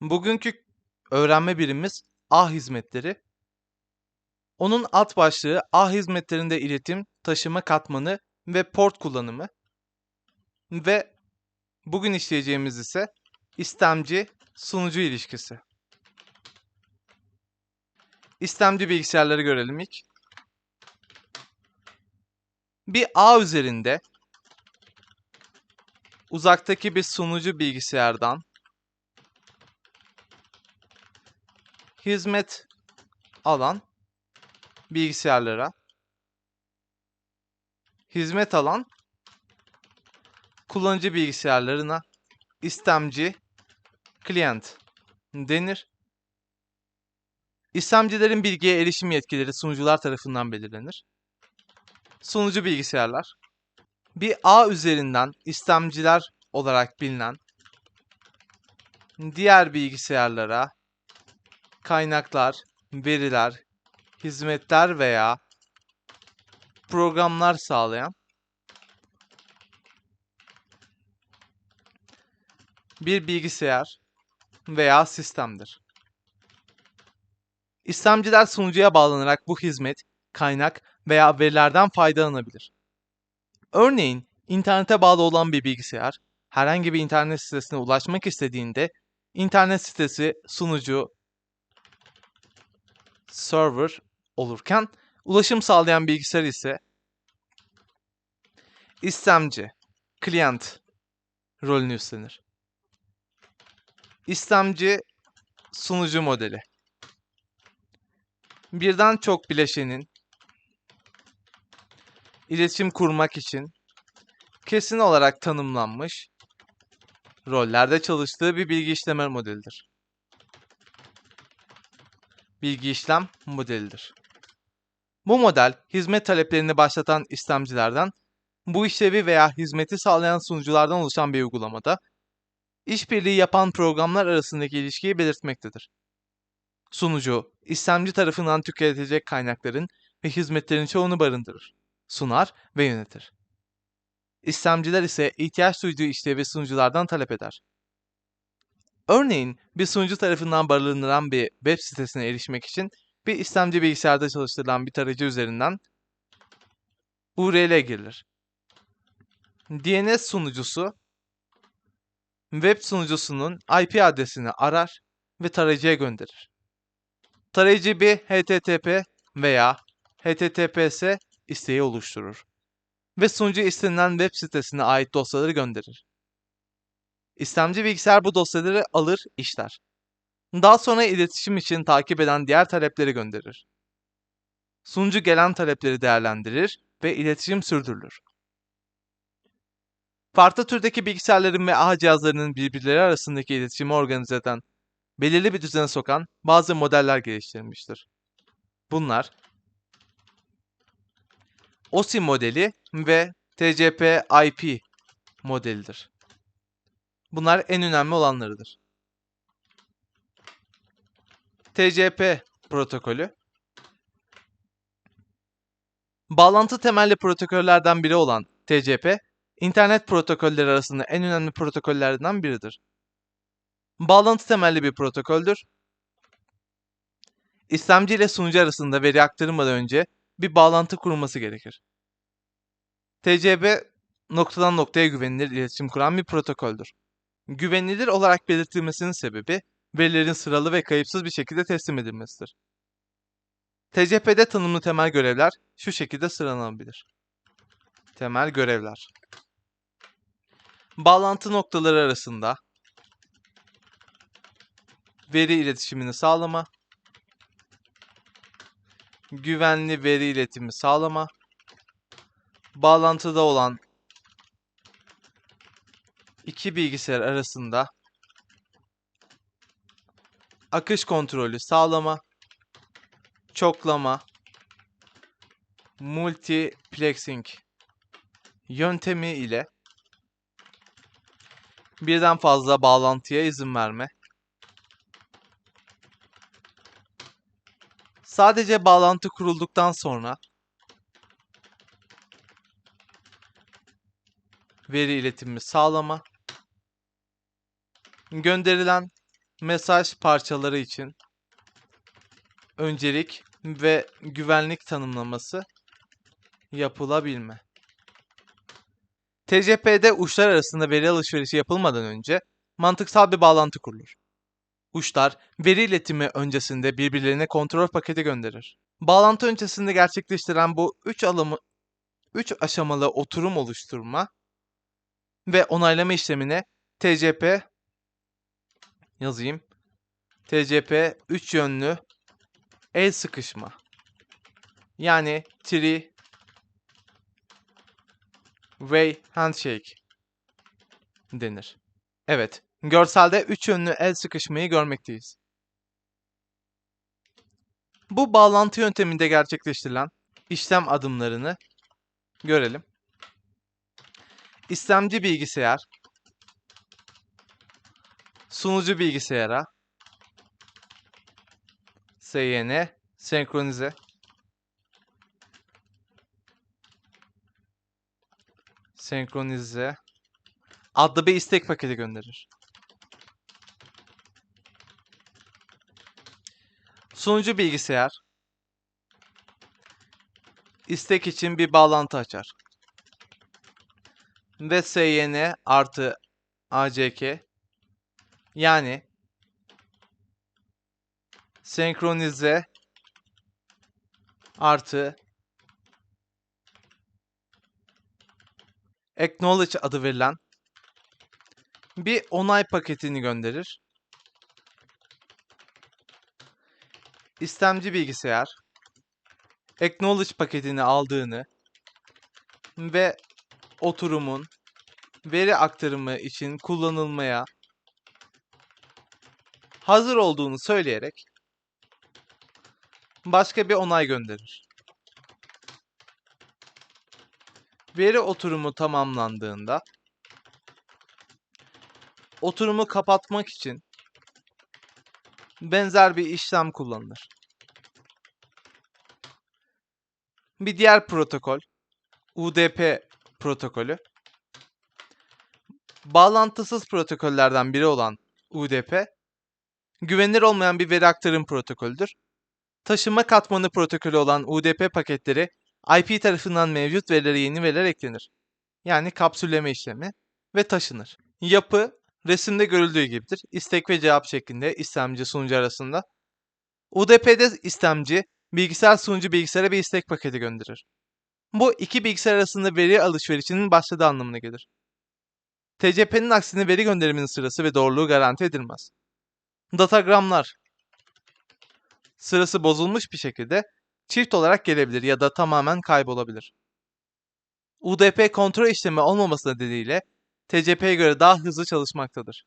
Bugünkü öğrenme birimimiz ağ hizmetleri. Onun alt başlığı ağ hizmetlerinde iletim, taşıma katmanı ve port kullanımı. Ve bugün işleyeceğimiz ise istemci sunucu ilişkisi. İstemci bilgisayarları görelim ilk. Bir ağ üzerinde uzaktaki bir sunucu bilgisayardan hizmet alan bilgisayarlara hizmet alan kullanıcı bilgisayarlarına istemci client denir. İstemcilerin bilgiye erişim yetkileri sunucular tarafından belirlenir. Sunucu bilgisayarlar bir ağ üzerinden istemciler olarak bilinen diğer bilgisayarlara kaynaklar, veriler, hizmetler veya programlar sağlayan bir bilgisayar veya sistemdir. İstemciler sunucuya bağlanarak bu hizmet, kaynak veya verilerden faydalanabilir. Örneğin internete bağlı olan bir bilgisayar herhangi bir internet sitesine ulaşmak istediğinde internet sitesi sunucu server olurken ulaşım sağlayan bilgisayar ise istemci client rolünü üstlenir. İstemci sunucu modeli birden çok bileşenin iletişim kurmak için kesin olarak tanımlanmış rollerde çalıştığı bir bilgi işleme modelidir. Bilgi işlem modelidir. Bu model hizmet taleplerini başlatan istemcilerden bu işlevi veya hizmeti sağlayan sunuculardan oluşan bir uygulamada işbirliği yapan programlar arasındaki ilişkiyi belirtmektedir. Sunucu, istemci tarafından tüketilecek kaynakların ve hizmetlerin çoğunu barındırır, sunar ve yönetir. İstemciler ise ihtiyaç duyduğu işlevi sunuculardan talep eder. Örneğin bir sunucu tarafından barındırılan bir web sitesine erişmek için bir istemci bilgisayarda çalıştırılan bir tarayıcı üzerinden URL girilir. DNS sunucusu web sunucusunun IP adresini arar ve tarayıcıya gönderir. Tarayıcı bir HTTP veya HTTPS isteği oluşturur ve sunucu istenilen web sitesine ait dosyaları gönderir. İstemci bilgisayar bu dosyaları alır, işler. Daha sonra iletişim için takip eden diğer talepleri gönderir. Sunucu gelen talepleri değerlendirir ve iletişim sürdürülür. Farklı türdeki bilgisayarların ve ağ cihazlarının birbirleri arasındaki iletişimi organize eden, belirli bir düzene sokan bazı modeller geliştirilmiştir. Bunlar OSI modeli ve TCP/IP modelidir. Bunlar en önemli olanlarıdır. TCP protokolü Bağlantı temelli protokollerden biri olan TCP, internet protokolleri arasında en önemli protokollerden biridir. Bağlantı temelli bir protokoldür. İstemci ile sunucu arasında veri aktarılmadan önce bir bağlantı kurulması gerekir. TCP noktadan noktaya güvenilir iletişim kuran bir protokoldür. Güvenilir olarak belirtilmesinin sebebi verilerin sıralı ve kayıpsız bir şekilde teslim edilmesidir. TCP'de tanımlı temel görevler şu şekilde sıralanabilir. Temel görevler. Bağlantı noktaları arasında veri iletişimini sağlama, güvenli veri iletimi sağlama, bağlantıda olan iki bilgisayar arasında akış kontrolü sağlama, çoklama, multiplexing yöntemi ile birden fazla bağlantıya izin verme, sadece bağlantı kurulduktan sonra veri iletimi sağlama, gönderilen mesaj parçaları için öncelik ve güvenlik tanımlaması yapılabilme. TCP'de uçlar arasında veri alışverişi yapılmadan önce mantıksal bir bağlantı kurulur. Uçlar veri iletimi öncesinde birbirlerine kontrol paketi gönderir. Bağlantı öncesinde gerçekleştiren bu 3 alımı 3 aşamalı oturum oluşturma ve onaylama işlemine TCP yazayım. TCP 3 yönlü el sıkışma. Yani three way handshake denir. Evet, görselde 3 yönlü el sıkışmayı görmekteyiz. Bu bağlantı yönteminde gerçekleştirilen işlem adımlarını görelim. İstemci bilgisayar sunucu bilgisayara. SYN senkronize. Senkronize. Adlı bir istek paketi gönderir. Sunucu bilgisayar. İstek için bir bağlantı açar. Ve SYN artı ACK yani senkronize artı acknowledge adı verilen bir onay paketini gönderir. İstemci bilgisayar acknowledge paketini aldığını ve oturumun veri aktarımı için kullanılmaya hazır olduğunu söyleyerek başka bir onay gönderir. Veri oturumu tamamlandığında oturumu kapatmak için benzer bir işlem kullanılır. Bir diğer protokol UDP protokolü bağlantısız protokollerden biri olan UDP güvenilir olmayan bir veri aktarım protokolüdür. Taşıma katmanı protokolü olan UDP paketleri IP tarafından mevcut verilere yeni veriler eklenir. Yani kapsülleme işlemi ve taşınır. Yapı resimde görüldüğü gibidir. İstek ve cevap şeklinde istemci sunucu arasında. UDP'de istemci bilgisayar sunucu bilgisayara bir istek paketi gönderir. Bu iki bilgisayar arasında veri alışverişinin başladığı anlamına gelir. TCP'nin aksine veri gönderiminin sırası ve doğruluğu garanti edilmez. Datagramlar sırası bozulmuş bir şekilde çift olarak gelebilir ya da tamamen kaybolabilir. UDP kontrol işlemi olmaması nedeniyle TCP'ye göre daha hızlı çalışmaktadır.